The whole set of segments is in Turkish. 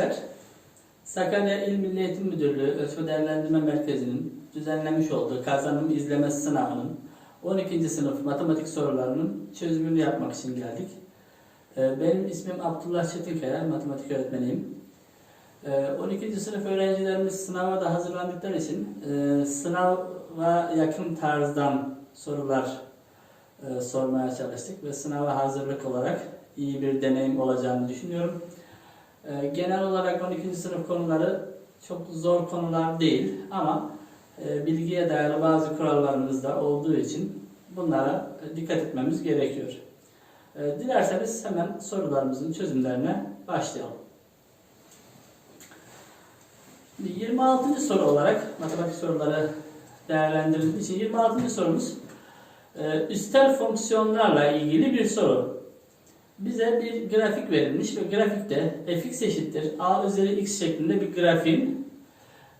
gençler. Sakarya İl Milli Eğitim Müdürlüğü Ölçme Değerlendirme Merkezi'nin düzenlemiş olduğu kazanım izleme sınavının 12. sınıf matematik sorularının çözümünü yapmak için geldik. Ee, Benim ismim Abdullah Çetinkaya, matematik öğretmeniyim. Ee, 12. sınıf öğrencilerimiz sınava da hazırlandıkları için e, sınava yakın tarzdan sorular e, sormaya çalıştık ve sınava hazırlık olarak iyi bir deneyim olacağını düşünüyorum. Ee, Genel olarak 12. sınıf konuları çok zor konular değil ama e, bilgiye dayalı bazı kurallarımız da olduğu için bunlara dikkat etmemiz gerekiyor. Ee, Dilerseniz hemen sorularımızın çözümlerine başlayalım. 26. soru olarak matematik soruları değerlendirildiği için 26. sorumuz e, üstel fonksiyonlarla ilgili bir soru. Bize bir grafik verilmiş ve grafikte fx eşittir a üzeri x şeklinde bir grafiğin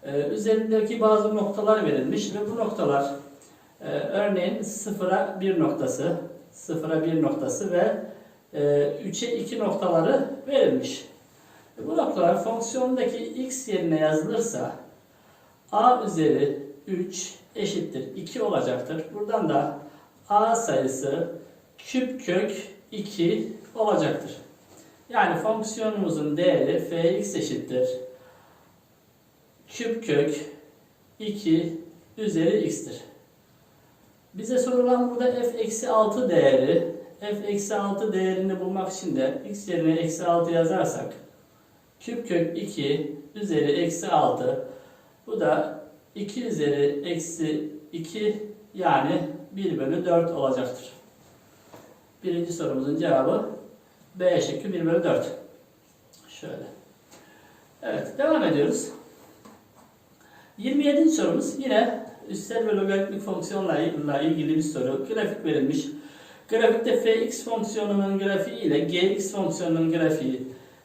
e, üzerindeki bazı noktalar verilmiş ve bu noktalar e, örneğin 0'a 1 noktası, 0'a 1 noktası ve e, 3'e 2 noktaları verilmiş. E, Bu noktalar fonksiyondaki x yerine yazılırsa a üzeri 3 eşittir 2 olacaktır. Buradan da a sayısı küp kök 2 olacaktır. Yani fonksiyonumuzun değeri fx eşittir küp kök 2 üzeri x'tir. Bize sorulan burada f eksi 6 değeri f eksi 6 değerini bulmak için de x yerine eksi 6 yazarsak küp kök 2 üzeri eksi 6 bu da 2 üzeri eksi 2 yani 1 bölü 4 olacaktır. Birinci sorumuzun cevabı B şıkkı 1 bölü 4. Şöyle. Evet devam ediyoruz. 27. sorumuz yine üstel ve logaritmik fonksiyonlarla ilgili bir soru. Grafik verilmiş. Grafikte fx fonksiyonunun grafiği ile gx fonksiyonunun grafiği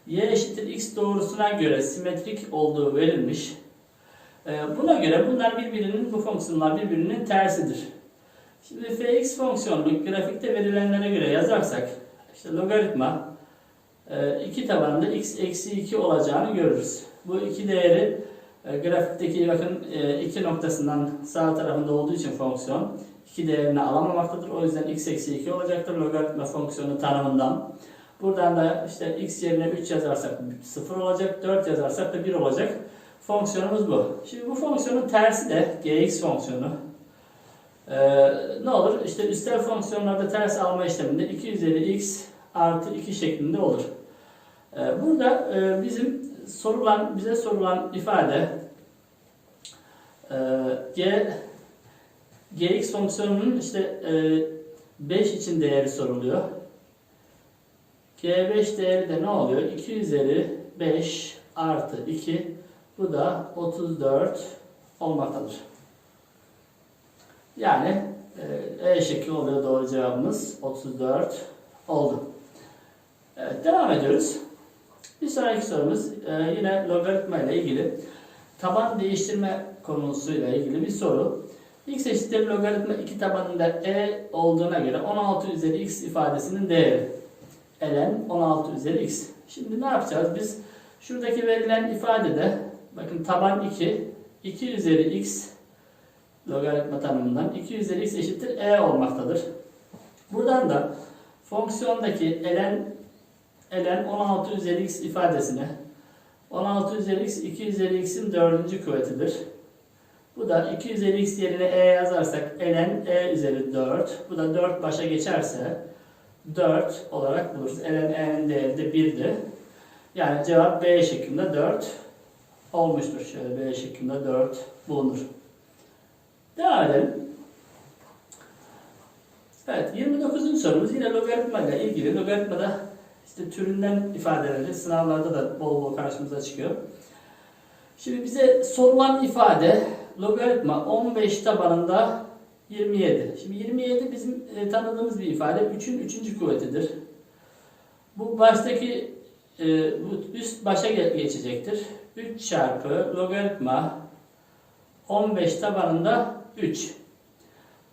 y eşittir x doğrusuna göre simetrik olduğu verilmiş. Ee, Buna göre bunlar birbirinin, bu fonksiyonlar birbirinin tersidir. Şimdi fx fonksiyonunu grafikte verilenlere göre yazarsak, işte logaritma e, iki tabanında x eksi 2 olacağını görürüz. Bu iki değeri e, grafikteki bakın e, iki noktasından sağ tarafında olduğu için fonksiyon iki değerini alamamaktadır. O yüzden x eksi 2 olacaktır logaritma fonksiyonu tanımından. Buradan da işte x yerine 3 yazarsak 0 olacak, 4 yazarsak da 1 olacak. Fonksiyonumuz bu. Şimdi bu fonksiyonun tersi de gx fonksiyonu. Ee, ne olur? İşte üstel fonksiyonlarda ters alma işleminde 2 üzeri x artı 2 şeklinde olur. Ee, burada e, bizim sorulan bize sorulan ifade e, g gx fonksiyonunun işte e, 5 için değeri soruluyor. g5 değeri de ne oluyor? 2 üzeri 5 artı 2 bu da 34 olmaktadır. Yani e, E şekli oluyor doğru cevabımız 34 oldu. Evet devam ediyoruz. Bir sonraki sorumuz e, yine logaritma ile ilgili taban değiştirme konusuyla ilgili bir soru. x eşittir logaritma 2 tabanında e olduğuna göre 16 üzeri x ifadesinin değeri. ln 16 üzeri x. Şimdi ne yapacağız? Biz şuradaki verilen ifadede bakın taban 2 2 üzeri x logaritma tanımından 2 üzeri x eşittir e olmaktadır. Buradan da fonksiyondaki ln ln 16 üzeri x ifadesini 16 üzeri x 2 üzeri x'in dördüncü kuvvetidir. Bu da 2 üzeri x yerine e yazarsak ln e üzeri 4. Bu da 4 başa geçerse 4 olarak buluruz. ln e'nin değeri de 1'di. Yani cevap B şeklinde 4 olmuştur. Şöyle B şeklinde 4 bulunur. Devam. Evet 29. sorumuz yine logaritma ile ilgili. Logaritmada işte türünden ifadeleri sınavlarda da bol bol karşımıza çıkıyor. Şimdi bize sorulan ifade logaritma 15 tabanında 27. Şimdi 27 bizim e, tanıdığımız bir ifade. 3'ün 3. kuvvetidir. Bu baştaki e, bu üst başa geçecektir. 3 çarpı logaritma 15 tabanında 3.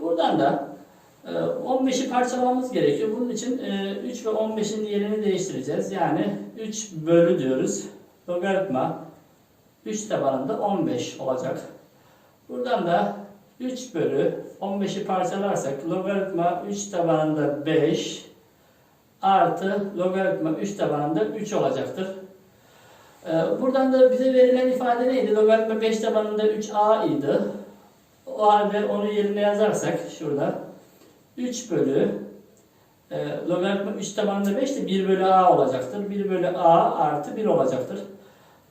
Buradan da 15'i parçalamamız gerekiyor. Bunun için 3 ve 15'in yerini değiştireceğiz. Yani 3 bölü diyoruz. logaritma 3 tabanında 15 olacak. Buradan da 3 bölü 15'i parçalarsak logaritma 3 tabanında 5 artı logaritma 3 tabanında 3 olacaktır. Ee, Buradan da bize verilen ifade neydi? Logaritma 5 tabanında 3a idi. O halde onu yerine yazarsak şurada 3 bölü e, logaritma 3 tabanında 5 de 1 bölü a olacaktır. 1 bölü a artı 1 olacaktır.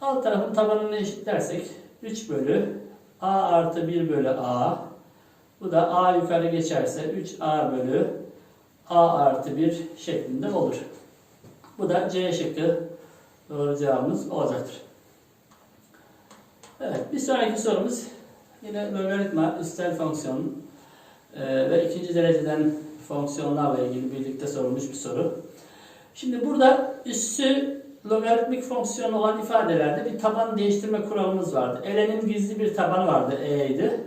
Alt tarafın tabanını eşitlersek 3 bölü a artı 1 bölü a. Bu da a yukarı geçerse 3a bölü a artı 1 şeklinde olur. Bu da C şıkkı doğru cevabımız olacaktır. Evet bir sonraki sorumuz yine logaritma üstel fonksiyon e, ve ikinci dereceden fonksiyonlarla ilgili birlikte sorulmuş bir soru. Şimdi burada üssü logaritmik fonksiyon olan ifadelerde bir taban değiştirme kuralımız vardı. L'nin gizli bir tabanı vardı E'ydi.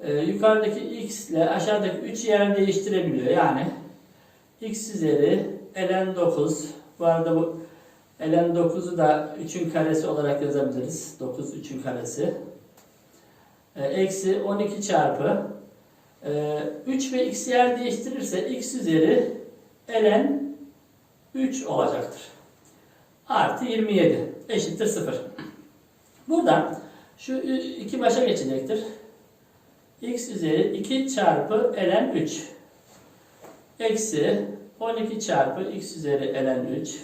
Ee, yukarıdaki x ile aşağıdaki 3 yer değiştirebiliyor. Yani x üzeri ln 9 bu arada bu ln 9'u da 3'ün karesi olarak yazabiliriz. 9 3'ün karesi. Ee, eksi 12 çarpı ee, 3 ve x yer değiştirirse x üzeri ln 3 olacaktır. Artı 27 eşittir 0. Buradan şu iki başa geçecektir. x üzeri 2 çarpı ln 3 eksi 12 çarpı x üzeri ln 3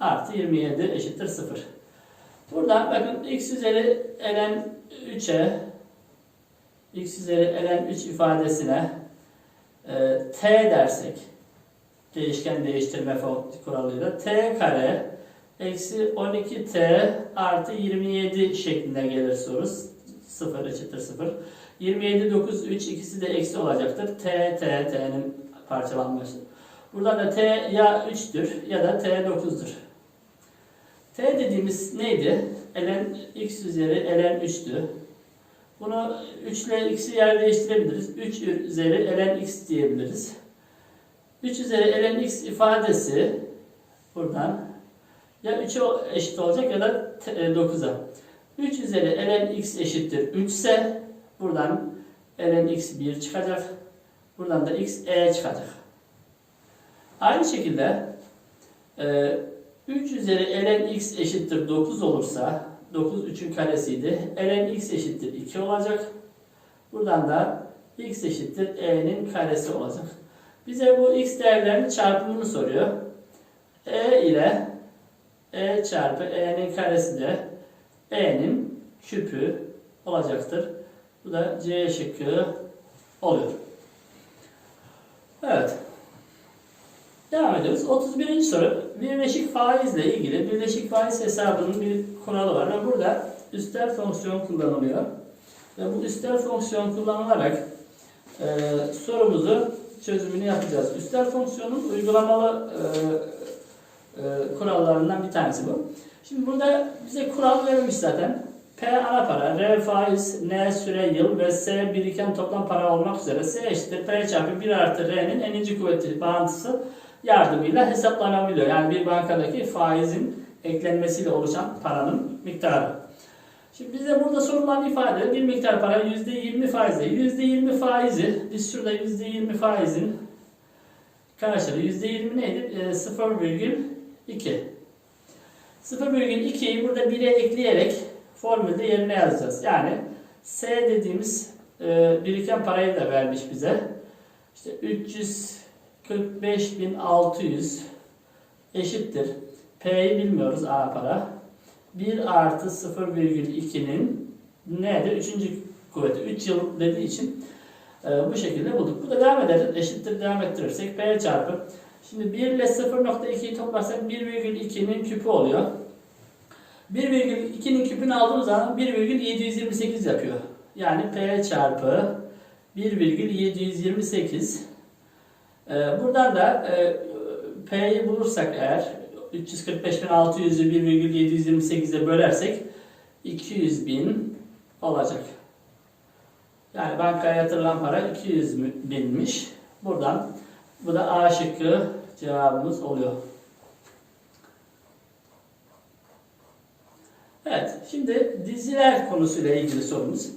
artı 27 eşittir 0. Buradan bakın x üzeri ln 3'e x üzeri ln 3 ifadesine e, t dersek değişken değiştirme kuralıyla t kare eksi 12t artı 27 şeklinde gelir soru. 0 eşittir 0. 27, 9, 3 ikisi de eksi olacaktır. t, t, t'nin parçalanması. Burada da t ya 3'tür ya da t 9'dur. t dediğimiz neydi? ln x üzeri ln 3'tü. Bunu 3 ile x'i yer değiştirebiliriz. 3 üzeri ln x diyebiliriz. 3 üzeri ln x ifadesi buradan ya 3'e eşit olacak ya da 9'a. 3 üzeri ln x eşittir 3 ise buradan ln x 1 çıkacak. Buradan da x e çıkacak. Aynı şekilde 3 üzeri ln x eşittir 9 olursa 9 3'ün karesiydi. ln x eşittir 2 olacak. Buradan da x eşittir e'nin karesi olacak. Bize bu x değerlerinin çarpımını soruyor. e ile e çarpı e'nin karesi de e'nin küpü olacaktır. Bu da C şıkkı oluyor. Evet. Devam ediyoruz. 31. soru. Birleşik faizle ilgili birleşik faiz hesabının bir kuralı var ve burada üstel fonksiyon kullanılıyor. Ve bu üstel fonksiyon kullanılarak e, sorumuzu çözümünü yapacağız. Üstel fonksiyonun uygulamalı e, e, kurallarından bir tanesi bu. Şimdi burada bize kural verilmiş zaten. P ana para, R faiz, N süre yıl ve S biriken toplam para olmak üzere S eşittir P çarpı 1 artı R'nin eninci kuvveti bağıntısı yardımıyla hesaplanabiliyor. Yani bir bankadaki faizin eklenmesiyle oluşan paranın miktarı. Şimdi bize burada sorulan ifade bir miktar para %20 faizle. %20 faizi biz şurada %20 faizin karşılığı %20 neydi? E, 0,2. 0,2'yi burada 1'e ekleyerek formülde yerine yazacağız. Yani S dediğimiz e, biriken parayı da vermiş bize. İşte 345.600 eşittir. P'yi bilmiyoruz A para. 1 artı 0,2'nin nedir? Üçüncü kuvveti. 3 yıl dediği için e, bu şekilde bulduk. Bu da devam eder. Eşittir devam ettirirsek P çarpı. Şimdi 1 ile 0.2'yi toplarsak 1,2'nin küpü oluyor. 1,2'nin küpünü aldığımız zaman 1,728 yapıyor. Yani P çarpı 1,728 ee, buradan da e, P'yi bulursak eğer 345.600'ü 1,728'e bölersek 200 bin olacak. Yani bankaya yatırılan para 200 binmiş. Buradan bu da A şıkkı cevabımız oluyor. şimdi diziler konusuyla ilgili sorumuz.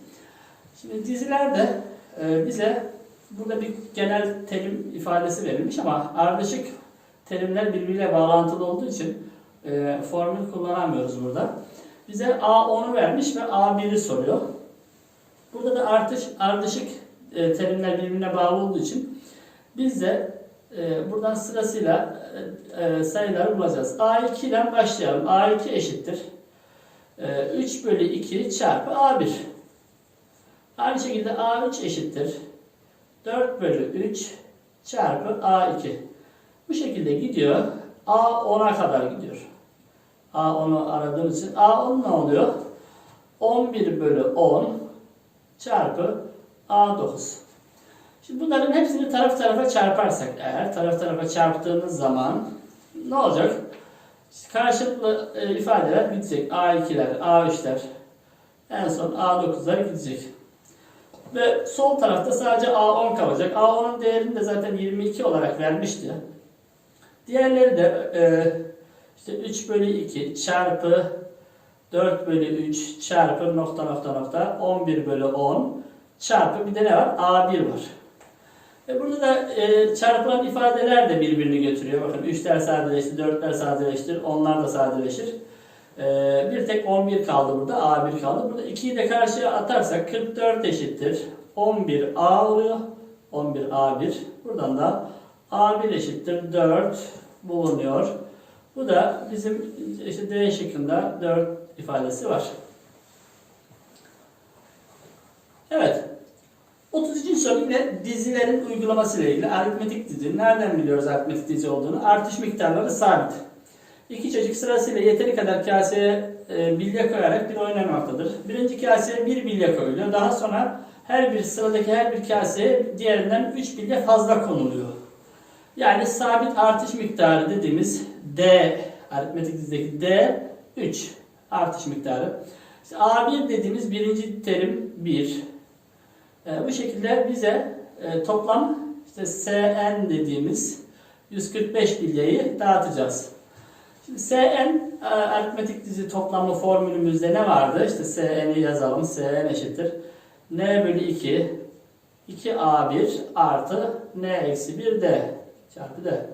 Şimdi dizilerde e, bize burada bir genel terim ifadesi verilmiş ama ardışık terimler birbiriyle bağlantılı olduğu için e, formül kullanamıyoruz burada. Bize A10'u vermiş ve A1'i soruyor. Burada da artış, ardışık e, terimler birbirine bağlı olduğu için biz de e, buradan sırasıyla e, e, sayıları bulacağız. A2 ile başlayalım. A2 eşittir. E, 3 bölü 2 çarpı A1. Aynı şekilde A3 eşittir. 4 bölü 3 çarpı A2. Bu şekilde gidiyor. A10'a kadar gidiyor. A10'u aradığımız için A10 ne oluyor? 11 bölü 10 çarpı A9. Şimdi bunların hepsini taraf tarafa çarparsak eğer taraf tarafa çarptığımız zaman ne olacak? Karşılıklı e, ifadeler gidecek. A2'ler, A3'ler en son A9'lar gidecek. Ve sol tarafta sadece A10 kalacak. A10'un değerini de zaten 22 olarak vermişti. Diğerleri de e, işte 3 bölü 2 çarpı 4 bölü 3 çarpı nokta nokta nokta 11 bölü 10 çarpı bir de ne var? A1 var. E burada da e, çarpılan ifadeler de birbirini götürüyor. Bakın 3'ler sadeleşti, 4'ler sadeleştir, onlar da sadeleşir. E, bir tek 11 kaldı burada, A1 kaldı. Burada 2'yi de karşıya atarsak 44 eşittir. 11A oluyor. 11A1. Buradan da A1 eşittir 4 bulunuyor. Bu da bizim işte D şıkkında 4 ifadesi var. Evet. 33. soru yine dizilerin uygulaması ile ilgili aritmetik dizi. Nereden biliyoruz aritmetik dizi olduğunu? Artış miktarları sabit. İki çocuk sırasıyla yeteri kadar kaseye e, bilye koyarak bir oynamaktadır. Birinci kaseye bir bilye koyuluyor. Daha sonra her bir sıradaki her bir kaseye diğerinden 3 bilye fazla konuluyor. Yani sabit artış miktarı dediğimiz D, aritmetik dizideki D 3 artış miktarı. İşte A1 dediğimiz birinci terim 1. E, bu şekilde bize e, toplam işte SN dediğimiz 145 bilyeyi dağıtacağız. SN e, aritmetik dizi toplamı formülümüzde ne vardı? İşte SN'i yazalım. SN eşittir. N bölü 2 2A1 artı N eksi 1D çarpı D.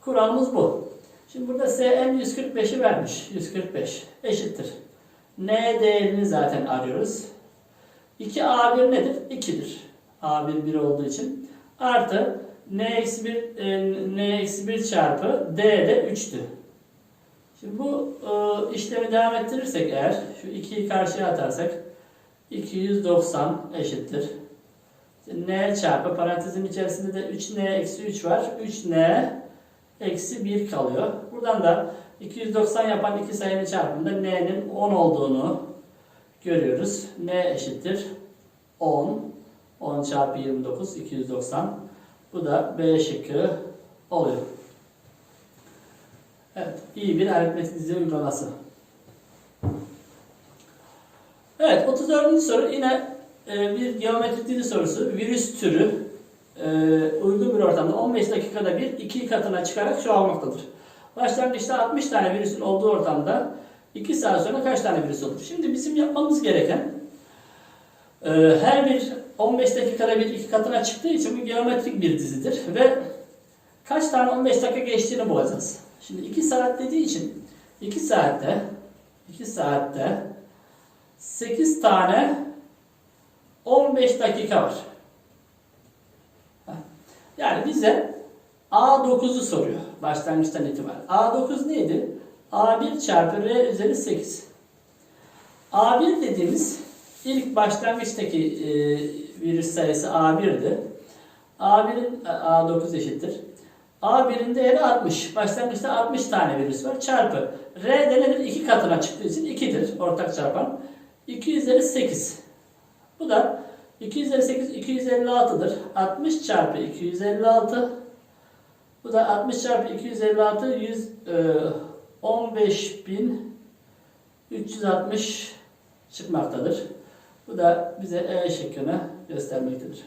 Kuralımız bu. Şimdi burada SN 145'i vermiş. 145 eşittir. N değerini zaten arıyoruz. 2A1 nedir? 2'dir. A1 1 olduğu için. Artı N eksi 1 e, N eksi 1 çarpı D de 3'tü. Şimdi bu e, işlemi devam ettirirsek eğer şu 2'yi karşıya atarsak 290 eşittir. N çarpı parantezin içerisinde de 3N eksi 3 var. 3N eksi 1 kalıyor. Buradan da 290 yapan iki sayının çarpımında N'nin 10 olduğunu görüyoruz. N eşittir 10. 10 çarpı 29 290. Bu da B şıkkı oluyor. Evet, iyi bir aritmetik dizi uygulaması. Evet, 34. soru yine e, bir geometrik dizi sorusu. Virüs türü e, uygun bir ortamda 15 dakikada bir iki katına çıkarak çoğalmaktadır. Başlangıçta 60 tane virüsün olduğu ortamda 2 saat sonra kaç tane virüs olur? Şimdi bizim yapmamız gereken e, her bir 15 dakikada bir iki katına çıktığı için bu geometrik bir dizidir ve kaç tane 15 dakika geçtiğini bulacağız. Şimdi 2 saat dediği için 2 saatte 2 saatte 8 tane 15 dakika var. Yani bize A9'u soruyor başlangıçtan itibaren. A9 neydi? A1 çarpı R üzeri 8. A1 dediğimiz ilk başlangıçtaki e, virüs sayısı A1'di. A1'in A9 eşittir. A1'in değeri 60. Başlangıçta 60 tane virüs var. Çarpı. R de nedir? 2 katına çıktığı için 2'dir. Ortak çarpan. 2 üzeri 8. Bu da 2 üzeri 8 256'dır. 60 çarpı 256. Bu da 60 çarpı 256 100 e, 15.360 çıkmaktadır. Bu da bize E şıkkını göstermektedir.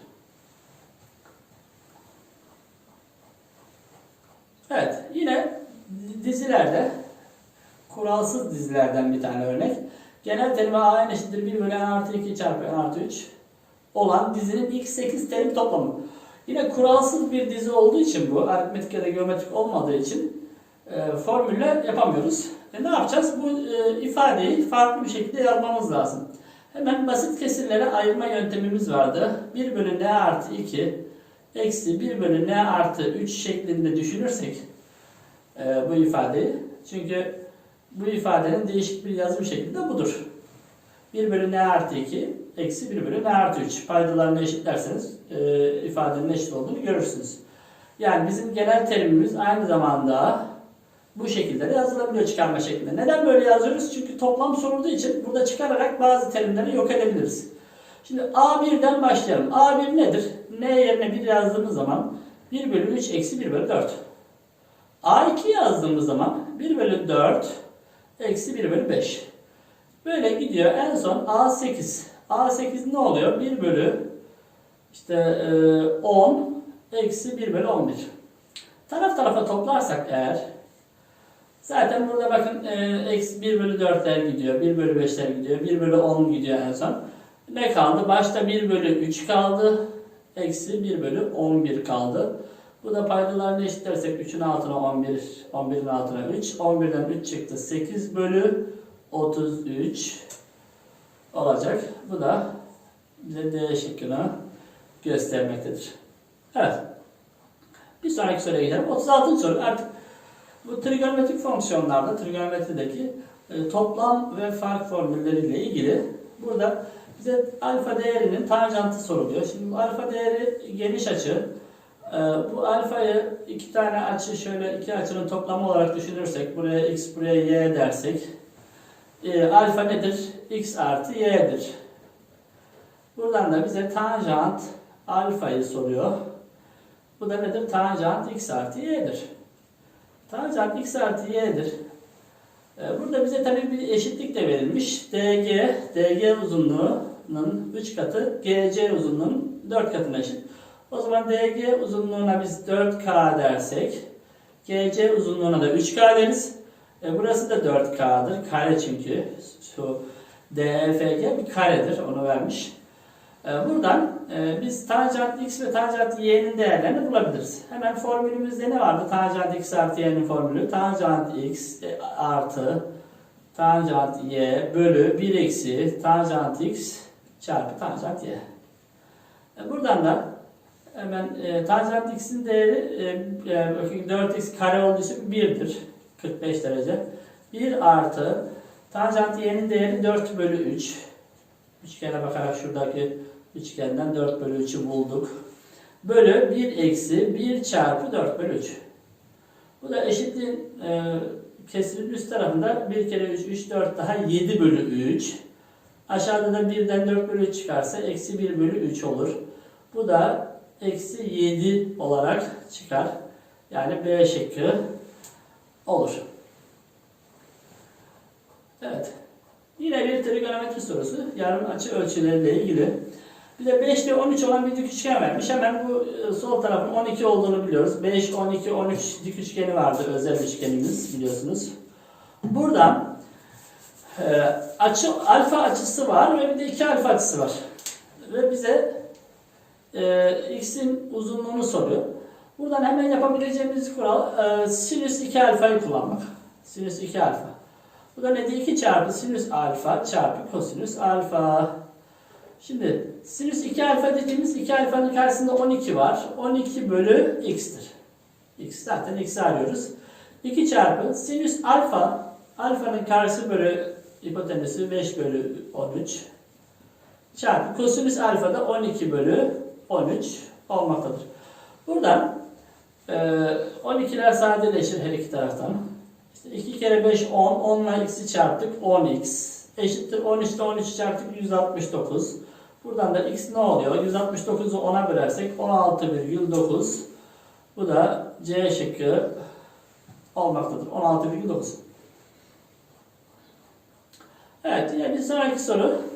Evet, yine dizilerde kuralsız dizilerden bir tane örnek. genel terimi a eşittir 1 bölü n artı 2 çarpı n artı 3 olan dizinin ilk 8 terim toplamı. Yine kuralsız bir dizi olduğu için bu, aritmetik ya da geometrik olmadığı için e, formülle yapamıyoruz. E, ne yapacağız? Bu e, ifadeyi farklı bir şekilde yazmamız lazım. Hemen basit kesirlere ayırma yöntemimiz vardı. 1 bölü n artı 2 eksi 1 bölü n artı 3 şeklinde düşünürsek e, bu ifadeyi. Çünkü bu ifadenin değişik bir yazım şekli de budur. 1 bölü n artı 2 eksi 1 bölü n artı 3 paydalarını eşitlerseniz e, ifadenin eşit olduğunu görürsünüz. Yani bizim genel terimimiz aynı zamanda bu şekilde de yazılabiliyor çıkarma şeklinde. Neden böyle yazıyoruz? Çünkü toplam sorulduğu için burada çıkararak bazı terimleri yok edebiliriz. Şimdi A1'den başlayalım. A1 nedir? N yerine 1 yazdığımız zaman 1 bölü 3 eksi 1 bölü 4. A2 yazdığımız zaman 1 bölü 4 eksi 1 bölü 5. Böyle gidiyor. En son A8. A8 ne oluyor? 1 bölü işte e, 10 eksi 1 bölü 11. Taraf tarafa toplarsak eğer zaten burada bakın e, eksi 1 bölü 4'ler gidiyor. 1 bölü 5'ler gidiyor. 1 bölü 10 gidiyor en son. Ne kaldı? Başta 1 bölü 3 kaldı. Eksi 1 bölü 11 kaldı. Bu da paydalarını eşitlersek 3'ün altına 11, 11'in altına 3. 11'den 3 çıktı. 8 bölü 33 olacak. Bu da bize D şıkkını göstermektedir. Evet. Bir sonraki soruya gidelim. 36. soru. Artık bu trigonometrik fonksiyonlarda, trigonometrideki e, toplam ve fark formülleriyle ilgili burada bize alfa değerinin tanjantı soruluyor. Şimdi bu alfa değeri geniş açı. E, bu alfayı iki tane açı şöyle iki açının toplamı olarak düşünürsek buraya x buraya y dersek e, alfa nedir? x artı y'dir. Buradan da bize tanjant alfayı soruyor. Bu da nedir? Tanjant x artı y'dir. Tanjant x artı y'dir. Ee, Burada bize tabii bir eşitlik de verilmiş. DG, DG uzunluğunun 3 katı GC uzunluğunun 4 katına eşit. O zaman DG uzunluğuna biz 4K dersek GC uzunluğuna da 3K deriz. E, burası da 4K'dır. Kare çünkü. Şu DFG bir karedir. Onu vermiş. E, buradan e, biz tanjant x ve tanjant y'nin değerlerini bulabiliriz. Hemen formülümüzde ne vardı? Tanjant x artı y'nin formülü. Tanjant x e, artı tanjant y bölü 1 eksi tanjant x çarpı tanjant y. E, buradan da hemen e, tanjant x'in değeri e, e, bakın 4x kare olduğu için 1'dir. 45 derece. 1 artı tanjant y'nin değeri 4 bölü 3. Üçgene bakarak şuradaki üçgenden 4 bölü 3'ü bulduk. Bölü 1 eksi 1 çarpı 4 bölü 3. Bu da eşitliğin e, kesirin üst tarafında 1 kere 3, 3, 4 daha 7 bölü 3. Aşağıda da 1'den 4 bölü 3 çıkarsa eksi 1 bölü 3 olur. Bu da eksi 7 olarak çıkar. Yani B şıkkı olur. Evet. Yine bir trigonometri sorusu. Yarım açı ölçüleriyle ilgili. Bize 5 ile 13 olan bir dik üçgen vermiş. Hemen bu e, sol tarafın 12 olduğunu biliyoruz. 5, 12, 13 dik üçgeni vardı. Özel üçgenimiz biliyorsunuz. Buradan e, açı alfa açısı var ve bir de 2 alfa açısı var. Ve bize e, x'in uzunluğunu soruyor. Buradan hemen yapabileceğimiz kural e, sinüs 2 alfayı kullanmak. Sinüs 2 alfa. Bu da nedir? 2 çarpı sinüs alfa çarpı kosinüs alfa. Şimdi sinüs 2 alfa dediğimiz 2 alfanın karşısında 12 var. 12 bölü x'tir. x zaten x'i arıyoruz. 2 çarpı sinüs alfa alfanın karşısı bölü hipotenüsü 5 bölü 13 çarpı kosinüs alfa da 12 bölü 13 olmaktadır. Buradan e, 12'ler sadeleşir her iki taraftan. İşte 2 kere 5 10, 10 ile x'i çarptık 10x eşittir 13 ile 13 çarptık 169. Buradan da x ne oluyor? 169'u 10'a bölersek 16,9. Bu da C şıkkı olmaktadır. 16,9. Evet yine bir sonraki soru.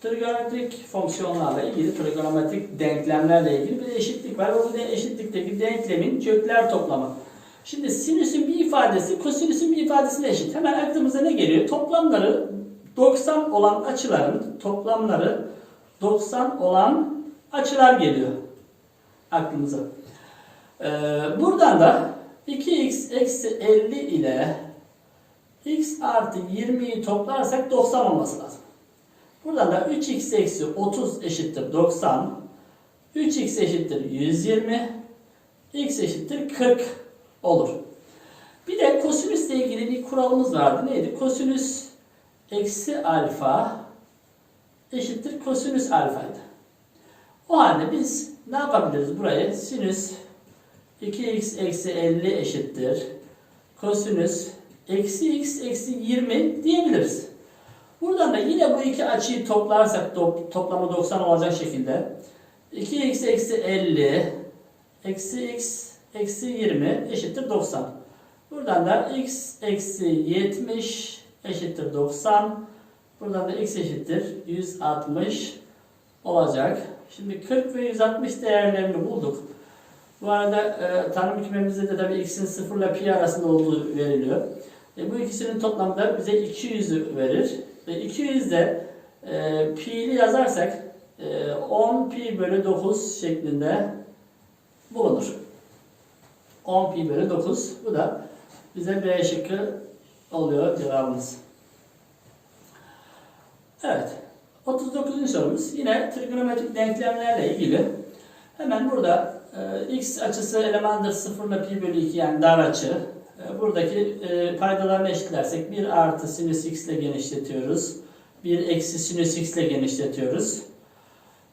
Trigonometrik fonksiyonlarla ilgili, trigonometrik denklemlerle ilgili bir eşitlik var. Da eşitlikteki denklemin kökler toplamı. Şimdi sinüsün bir ifadesi kosinüsün bir ifadesine eşit. Hemen aklımıza ne geliyor? Toplamları 90 olan açıların toplamları 90 olan açılar geliyor aklımıza. Ee, buradan da 2x eksi 50 ile x artı 20'yi toplarsak 90 olması lazım. Buradan da 3x eksi 30 eşittir 90. 3x eşittir 120. x eşittir 40 olur. Bir de kosinüsle ilgili bir kuralımız vardı. Neydi? Kosinüs eksi alfa eşittir kosinüs alfaydı. O halde biz ne yapabiliriz burayı? Sinüs 2x eksi 50 eşittir. Kosinüs eksi x eksi 20 diyebiliriz. Buradan da yine bu iki açıyı toplarsak top, toplamı 90 olacak şekilde 2x eksi 50 eksi x eksi 20 eşittir 90. Buradan da x eksi 70 eşittir 90. Buradan da x eşittir 160 olacak. Şimdi 40 ve 160 değerlerini bulduk. Bu arada e, tanım kümemizde de tabii x'in 0 ile pi arasında olduğu veriliyor. E, bu ikisinin toplamı da bize 200'ü verir. Ve 200 de e, pi'li yazarsak e, 10 pi bölü 9 şeklinde bulunur. 10 pi bölü 9. Bu da bize B şıkkı oluyor cevabımız. Evet. 39. sorumuz yine trigonometrik denklemlerle ilgili. Hemen burada e, x açısı elemandır 0 ile pi bölü 2 yani dar açı. E, buradaki e, paydalarını eşitlersek 1 artı sinüs x ile genişletiyoruz. 1 eksi sinüs x ile genişletiyoruz.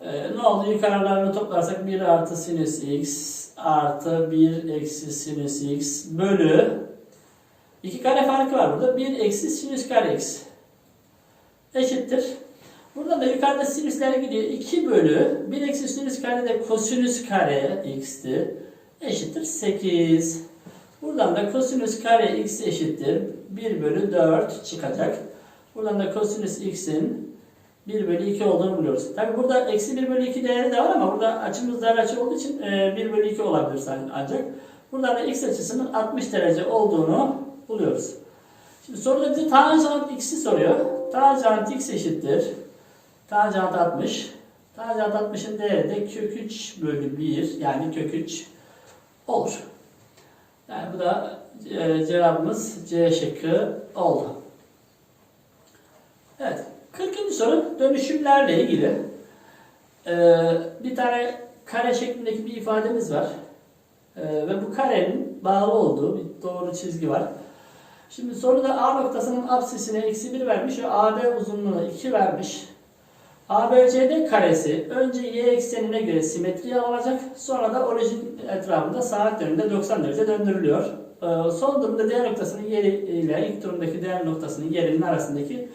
E, ne oldu? Yukarılarını toplarsak 1 artı sinüs x artı 1 eksi sinüs x bölü 2 kare farkı var burada. 1 eksi sinüs kare x eşittir. Burada da yukarıda sinüsler gidiyor. 2 bölü 1 eksi sinüs kare de kosinüs kare x'ti. Eşittir 8. Buradan da kosinüs kare x eşittir 1 bölü 4 çıkacak. Buradan da kosinüs x'in 1 bölü 2 olduğunu buluyoruz. Tabi burada eksi 1 bölü 2 değeri de var ama burada açımız dar açı olduğu için 1 bölü 2 olabilir ancak. Buradan da x açısının 60 derece olduğunu buluyoruz. Şimdi soruda bize tanjant x'i soruyor. Tanjant x eşittir. Tanjant 60. Tanjant 60'ın değeri de kök 3 bölü 1 yani kök 3 olur. Yani bu da e, cevabımız C şıkkı oldu. Evet. 40. soru dönüşümlerle ilgili. Ee, bir tane kare şeklindeki bir ifademiz var. Ee, ve bu karenin bağlı olduğu bir doğru çizgi var. Şimdi soruda A noktasının absisine eksi 1 vermiş ve AB uzunluğuna 2 vermiş. ABCD karesi önce y eksenine göre simetriye alacak. Sonra da orijin etrafında saat yönünde 90 derece döndürülüyor. Ee, son durumda D noktasının yeri ile ilk durumdaki D noktasının yerinin arasındaki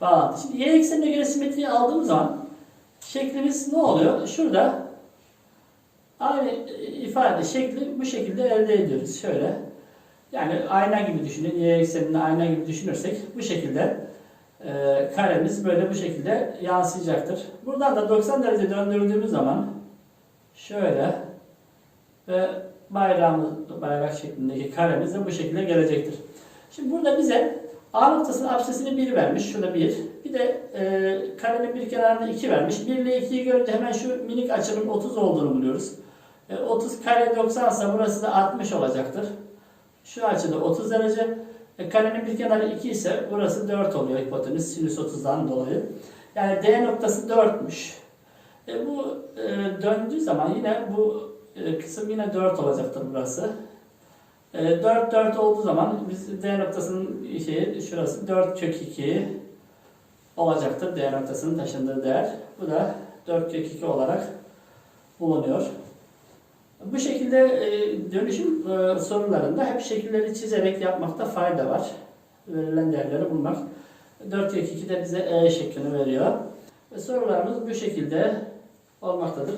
bağlantı. Şimdi y eksenine göre simetriyi aldığımız zaman şeklimiz ne oluyor? Şurada aynı ifade şekli bu şekilde elde ediyoruz. Şöyle. Yani ayna gibi düşünün. Y eksenini ayna gibi düşünürsek bu şekilde e, karemiz böyle bu şekilde yansıyacaktır. Buradan da 90 derece döndürdüğümüz zaman şöyle ve bayrağımız, bayrak şeklindeki karemiz de bu şekilde gelecektir. Şimdi burada bize A noktasının absesini 1 vermiş. Şurada 1. Bir de e, karenin bir kenarında 2 vermiş. 1 ile 2'yi görünce hemen şu minik açının 30 olduğunu buluyoruz. E, 30 kare 90 ise burası da 60 olacaktır. Şu açıda 30 derece. E, karenin bir kenarı 2 ise burası 4 oluyor hipotenüs sinüs 30'dan dolayı. Yani D noktası 4'müş. E, bu e, döndüğü zaman yine bu e, kısım yine 4 olacaktır burası. 4 e, 4 olduğu zaman biz D noktasının şeyi şurası 4 kök 2 olacaktır. D noktasının taşındığı değer. Bu da 4 kök 2 olarak bulunuyor. Bu şekilde e, dönüşüm e, sorularında hep şekilleri çizerek yapmakta fayda var. Verilen değerleri bulmak. 4 kök 2 de bize E şeklini veriyor. Ve sorularımız bu şekilde olmaktadır.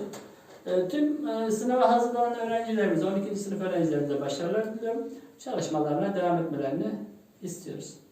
E, tüm e, sınava hazırlanan öğrencilerimize, 12. sınıf öğrencilerimize başarılar diliyorum. Çalışmalarına devam etmelerini istiyoruz.